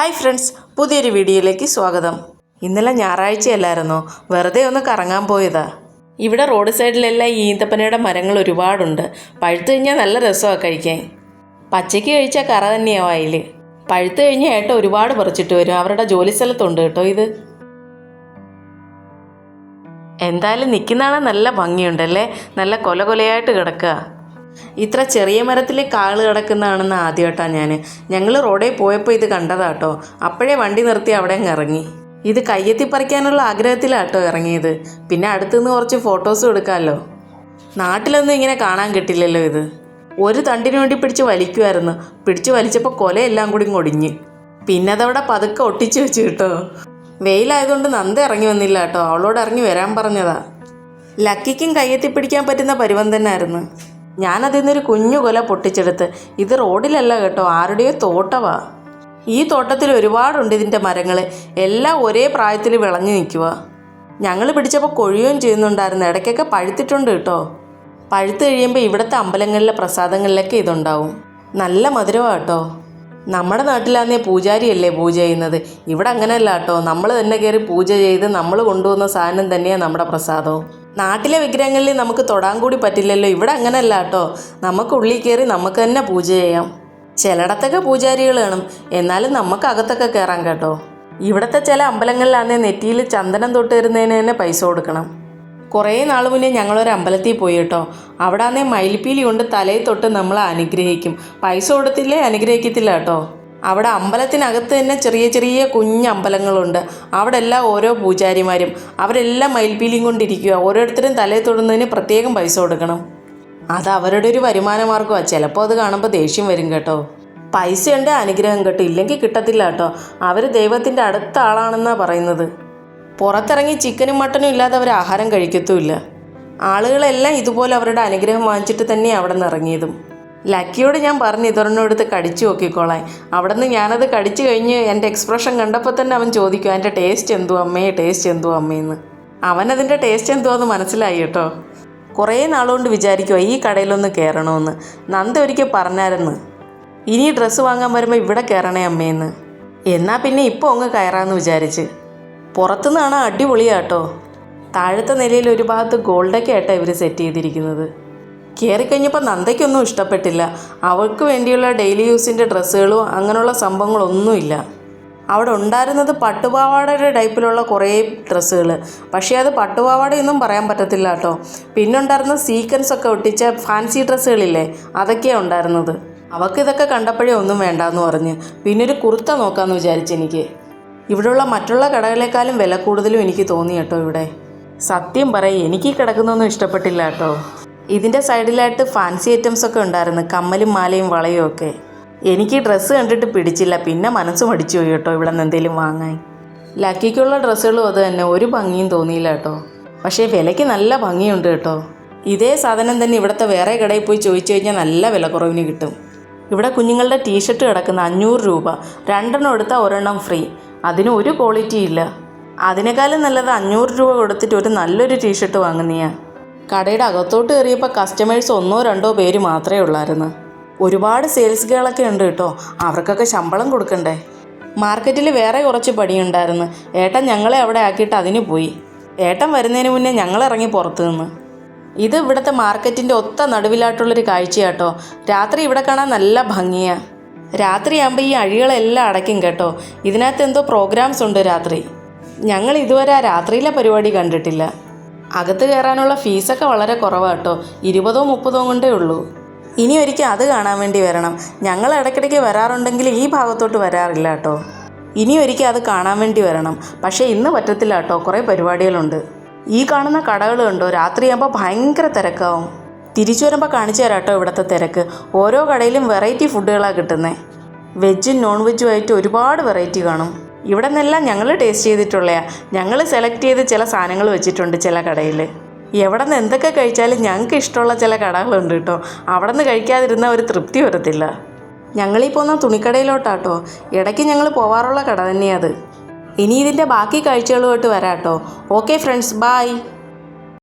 Hi friends പുതിയൊരു വീഡിയോയിലേക്ക് സ്വാഗതം. ഇന്നലെ ഞായറാഴ്ചയല്ലായിരുന്നോ? വെറുതെ ഒന്ന് കറങ്ങാൻ പോയതാ. ഇവിടെ റോഡ് സൈഡിലെല്ലാം ഈ ഈന്തപ്പനയുടെ മരങ്ങൾ ഒരുപാടുണ്ട്. പഴുത്ത് കഴിഞ്ഞാൽ നല്ല രസമാണ് കഴിക്കാൻ. പച്ചയ്ക്ക് കഴിച്ചാൽ കറ തന്നെയാവും അതിൽ പഴുത്ത് കഴിഞ്ഞ ഏട്ട ഒരുപാട് പറിച്ചിട്ട് വരും. അവരുടെ ജോലി സ്ഥലത്തുണ്ട് കേട്ടോ ഇത്. എന്തായാലും നിൽക്കുന്നതാണ് നല്ല ഭംഗിയുണ്ടല്ലേ? നല്ല കൊല കൊലയായിട്ട് കിടക്കുക ഇത്ര ചെറിയ മരത്തിൽ കാൾ കിടക്കുന്നതാണെന്ന് ആദ്യമായിട്ടാണ് ഞാൻ ഞങ്ങൾ റോഡിൽ പോയപ്പോൾ ഇത് കണ്ടതാട്ടോ. അപ്പോഴേ വണ്ടി നിർത്തി അവിടെ ഇറങ്ങി. ഇത് കയ്യെത്തി പറിക്കാനുള്ള ആഗ്രഹത്തിലാട്ടോ ഇറങ്ങിയത്. പിന്നെ അടുത്തുനിന്ന് കുറച്ച് ഫോട്ടോസും എടുക്കാമല്ലോ. നാട്ടിലൊന്നും ഇങ്ങനെ കാണാൻ കിട്ടില്ലല്ലോ ഇത്. ഒരു തണ്ടിന് വേണ്ടി പിടിച്ച് വലിക്കുമായിരുന്നു പിടിച്ച് വലിച്ചപ്പോൾ കൊലയെല്ലാം കൂടി ഒടിഞ്ഞ്. പിന്നെ അതവിടെ പതുക്കെ ഒട്ടിച്ച് വെച്ച് കേട്ടോ. വെയിലായതുകൊണ്ട് നന്ദ ഇറങ്ങി വന്നില്ല കേട്ടോ അവളോട് ഇറങ്ങി വരാൻ പറഞ്ഞതാ. ലക്കിക്കും കയ്യെത്തി പിടിക്കാൻ പറ്റുന്ന പരുവം തന്നെയായിരുന്നു ഞാനതിൽ നിന്നൊരു കുഞ്ഞു കൊല പൊട്ടിച്ചെടുത്ത്. ഇത് റോഡിലല്ല കേട്ടോ ആരുടെയോ തോട്ടവാ. ഈ തോട്ടത്തിൽ ഒരുപാടുണ്ട് ഇതിന്റെ മരങ്ങൾ എല്ലാം ഒരേ പ്രായത്തിൽ വിളഞ്ഞു നിൽക്കുക ഞങ്ങൾ പിടിച്ചപ്പോൾ കൊഴിയുകയും ചെയ്യുന്നുണ്ടായിരുന്നു. ഇടയ്ക്കൊക്കെ പഴുത്തിട്ടുണ്ട് കേട്ടോ. പഴുത്ത് കഴിയുമ്പോൾ ഇവിടുത്തെ അമ്പലങ്ങളിലെ പ്രസാദങ്ങളിലൊക്കെ ഇതുണ്ടാവും. നല്ല മധുരമാണ് കേട്ടോ. നമ്മുടെ നാട്ടിലാന്നേ പൂജാരിയല്ലേ പൂജ ചെയ്യുന്നത്. ഇവിടെ അങ്ങനെയല്ല കേട്ടോ. നമ്മൾ തന്നെ കയറി പൂജ ചെയ്ത് നമ്മൾ കൊണ്ടുവന്ന സാധനം തന്നെയാണ് നമ്മുടെ പ്രസാദവും. നാട്ടിലെ വിഗ്രഹങ്ങളിൽ നമുക്ക് തൊടാൻ കൂടി പറ്റില്ലല്ലോ. ഇവിടെ അങ്ങനെയല്ല കേട്ടോ. നമുക്ക് ഉള്ളിൽ കയറി നമുക്ക് തന്നെ പൂജ ചെയ്യാം. ചിലയിടത്തൊക്കെ പൂജാരികൾ കാണും. എന്നാലും നമുക്ക് അകത്തൊക്കെ കയറാം കേട്ടോ. ഇവിടുത്തെ ചില അമ്പലങ്ങളിലാന്നേ നെറ്റിയിൽ ചന്ദനം തൊട്ട് വരുന്നതിന് തന്നെ പൈസ കൊടുക്കണം. കുറേ നാൾ മുന്നേ ഞങ്ങളൊരു അമ്പലത്തിൽ പോയി കേട്ടോ. അവിടെ ആണെങ്കിൽ മയിൽപ്പീലി കൊണ്ട് തലയിൽ തൊട്ട് നമ്മളെ അനുഗ്രഹിക്കും. പൈസ കൊടുത്തില്ലേ അനുഗ്രഹിക്കത്തില്ല കേട്ടോ. അവിടെ അമ്പലത്തിനകത്ത് തന്നെ ചെറിയ ചെറിയ കുഞ്ഞ് അമ്പലങ്ങളുണ്ട്. അവിടെ എല്ലാം ഓരോ പൂജാരിമാരും അവരെല്ലാം മയിൽപീലിയും കൊണ്ടിരിക്കുക ഓരോരുത്തരും തലയിൽ തൊടുന്നതിന് പ്രത്യേകം പൈസ കൊടുക്കണം. അത് അവരുടെ ഒരു വരുമാന മാർഗമാണ് ചിലപ്പോൾ അത് കാണുമ്പോൾ ദേഷ്യം വരും കേട്ടോ. പൈസയുണ്ട് അനുഗ്രഹം കേട്ടോ. ഇല്ലെങ്കിൽ കിട്ടത്തില്ല കേട്ടോ. അവർ ദൈവത്തിന്റെ അടുത്ത ആളാണെന്നാണ് പറയുന്നത്. പുറത്തിറങ്ങി ചിക്കനും മട്ടനും ഇല്ലാതെ അവർ ആഹാരം കഴിക്കത്തുമില്ല. ആളുകളെല്ലാം ഇതുപോലെ അവരുടെ അനുഗ്രഹം വാങ്ങിച്ചിട്ട് തന്നെയാണ് അവിടെ നിന്ന് ഇറങ്ങിയതും. ലക്കിയോട് ഞാൻ പറഞ്ഞു ഇതൊരെണ്ണം എടുത്ത് കടിച്ചു നോക്കിക്കോളാൻ. അവിടെ നിന്ന് ഞാനത് കടിച്ചു കഴിഞ്ഞ് എന്റെ എക്സ്പ്രഷൻ കണ്ടപ്പോൾ തന്നെ അവൻ ചോദിക്കും അതിന്റെ ടേസ്റ്റ് എന്തു അമ്മേ? ടേസ്റ്റ് എന്തു അമ്മയെന്ന് അവനതിന്റെ ടേസ്റ്റ് എന്തുവാന്ന് മനസ്സിലായി കേട്ടോ. കുറേ നാളുകൊണ്ട് വിചാരിക്കുക ഈ കടയിലൊന്ന് കയറണമെന്ന്. നന്ദ ഒരിക്കൽ പറഞ്ഞായിരുന്നു ഇനി ഡ്രസ്സ് വാങ്ങാൻ വരുമ്പോൾ ഇവിടെ കയറണേ അമ്മേന്ന്. എന്നാൽ പിന്നെ ഇപ്പോൾ അങ്ങ് കയറാമെന്ന് വിചാരിച്ച്. പുറത്തുനിന്നാണ് അടിപൊളിയാട്ടോ. താഴത്തെ നിലയിൽ ഒരു ഭാഗത്ത് ഗോൾഡൊക്കെ ആയിട്ടാണ് ഇവർ സെറ്റ് ചെയ്തിരിക്കുന്നത്. കയറിക്കഴിഞ്ഞപ്പോൾ നന്ദയ്ക്കൊന്നും ഇഷ്ടപ്പെട്ടില്ല. അവൾക്ക് വേണ്ടിയുള്ള ഡെയിലി യൂസിന്റെ ഡ്രസ്സുകളും അങ്ങനെയുള്ള സംഭവങ്ങളൊന്നുമില്ല. അവിടെ ഉണ്ടായിരുന്നത് പട്ടുപാവാടയുടെ ടൈപ്പിലുള്ള കുറേ ഡ്രസ്സുകൾ പക്ഷേ അത് പട്ടുപാവാടയൊന്നും പറയാൻ പറ്റത്തില്ല കേട്ടോ. പിന്നെ ഉണ്ടായിരുന്ന സീക്വൻസ് ഒക്കെ ഒട്ടിച്ച ഫാൻസി ഡ്രസ്സുകളില്ലേ അതൊക്കെയാണ് ഉണ്ടായിരുന്നത്. അവൾക്ക് ഇതൊക്കെ കണ്ടപ്പോഴേ ഒന്നും വേണ്ടാന്ന് പറഞ്ഞ്. പിന്നെ ഒരു കുർത്ത നോക്കാമെന്ന് വിചാരിച്ചു എനിക്ക്. ഇവിടെയുള്ള മറ്റുള്ള കടകളെക്കാളും വില കൂടുതലും എനിക്ക് തോന്നി കേട്ടോ ഇവിടെ. സത്യം പറയും എനിക്ക് കിടക്കുന്നൊന്നും ഇഷ്ടപ്പെട്ടില്ല കേട്ടോ. ഇതിന്റെ സൈഡിലായിട്ട് ഫാൻസി ഐറ്റംസ് ഒക്കെ ഉണ്ടായിരുന്നു. കമ്മലും മാലയും വളയും ഒക്കെ. എനിക്ക് ഡ്രസ്സ് കണ്ടിട്ട് പിടിച്ചില്ല. പിന്നെ മനസ്സ് മടിച്ചു പോയി കേട്ടോ ഇവിടെ നിന്ന് എന്തെങ്കിലും വാങ്ങാൻ. ലക്കിക്കുള്ള ഡ്രസ്സുകളും അത് തന്നെ. ഒരു ഭംഗിയും തോന്നിയില്ല കേട്ടോ. പക്ഷേ വിലയ്ക്ക് നല്ല ഭംഗിയുണ്ട് കേട്ടോ. ഇതേ സാധനം തന്നെ ഇവിടുത്തെ വേറെ കടയിൽ പോയി ചോദിച്ചു കഴിഞ്ഞാൽ നല്ല വില കുറവിന് കിട്ടും. ഇവിടെ കുഞ്ഞുങ്ങളുടെ ടീഷർട്ട് കിടക്കുന്ന അഞ്ഞൂറ് രൂപ. രണ്ടെണ്ണം എടുത്താൽ ഒരെണ്ണം ഫ്രീ. അതിന് ഒരു ക്വാളിറ്റി ഇല്ല. അതിനേക്കാളും നല്ലത് അഞ്ഞൂറ് രൂപ കൊടുത്തിട്ട് ഒരു നല്ലൊരു ടീഷർട്ട് വാങ്ങുന്നതാണ് കടയുടെ അകത്തോട്ട് കയറിയപ്പോൾ കസ്റ്റമേഴ്സ് ഒന്നോ രണ്ടോ പേര് മാത്രമേ ഉള്ളായിരുന്നു. ഒരുപാട് സെയിൽസ് ഗേളൊക്കെ ഉണ്ട് കേട്ടോ. അവർക്കൊക്കെ ശമ്പളം കൊടുക്കണ്ടേ? മാർക്കറ്റിൽ വേറെ കുറച്ച് പണിയുണ്ടായിരുന്നു. ഏട്ടൻ ഞങ്ങളെ അവിടെ ആക്കിയിട്ട് അതിന് പോയി. ഏട്ടൻ വരുന്നതിന് മുന്നേ ഞങ്ങൾ ഇറങ്ങി പുറത്ത് നിന്ന്. ഇത് ഇവിടുത്തെ മാർക്കറ്റിന്റെ ഒത്ത നടുവിലായിട്ടുള്ളൊരു കാഴ്ചയാട്ടോ. രാത്രി ഇവിടെ കാണാൻ നല്ല ഭംഗിയാണ് രാത്രിയാകുമ്പോൾ ഈ അഴികളെല്ലാം അടയ്ക്കും കേട്ടോ. ഇതിനകത്ത് എന്തോ പ്രോഗ്രാംസ് ഉണ്ട് രാത്രി. ഞങ്ങൾ ഇതുവരെ ആ രാത്രിയിലെ പരിപാടി കണ്ടിട്ടില്ല. അകത്ത് കയറാനുള്ള ഫീസൊക്കെ വളരെ കുറവാണ് കേട്ടോ. ഇരുപതോ മുപ്പതോ കൊണ്ടേ ഉള്ളൂ. ഇനി ഒരിക്കൽ അത് കാണാൻ വേണ്ടി വരണം. ഞങ്ങൾ ഇടയ്ക്കിടയ്ക്ക് വരാറുണ്ടെങ്കിൽ ഈ ഭാഗത്തോട്ട് വരാറില്ല കേട്ടോ. ഇനി ഒരിക്കൽ അത് കാണാൻ വേണ്ടി വരണം. പക്ഷേ ഇന്ന് പറ്റത്തില്ല കേട്ടോ. കുറേ പരിപാടികളുണ്ട്. ഈ കാണുന്ന കടകൾ കണ്ടോ? രാത്രിയാകുമ്പോൾ ഭയങ്കര തിരക്കാവും. തിരിച്ചു വരുമ്പോൾ കാണിച്ചു തരാം കേട്ടോ ഇവിടുത്തെ തിരക്ക്. ഓരോ കടയിലും വെറൈറ്റി ഫുഡുകളാണ് കിട്ടുന്നത് വെജും നോൺ വെജും ആയിട്ട് ഒരുപാട് വെറൈറ്റി കാണും. ഇവിടെ നിന്നെല്ലാം ഞങ്ങൾ ടേസ്റ്റ് ചെയ്തിട്ടുള്ളയാ. ഞങ്ങൾ സെലക്ട് ചെയ്ത് ചില സാധനങ്ങൾ വെച്ചിട്ടുണ്ട് ചില കടയിൽ എവിടെ നിന്ന് എന്തൊക്കെ കഴിച്ചാലും ഞങ്ങൾക്ക് ഇഷ്ടമുള്ള ചില കടകളുണ്ട് കേട്ടോ. അവിടെ നിന്ന് കഴിക്കാതിരുന്ന ഒരു തൃപ്തി വരത്തില്ല. ഞങ്ങളീ പോകുന്ന തുണിക്കടയിലോട്ടാട്ടോ. ഇടയ്ക്ക് ഞങ്ങൾ പോവാറുള്ള കട തന്നെയത് ഇനി ഇതിന്റെ ബാക്കി കാഴ്ചകളുമായിട്ട് വരാം കേട്ടോ ഓക്കെ ഫ്രണ്ട്സ് ബായ്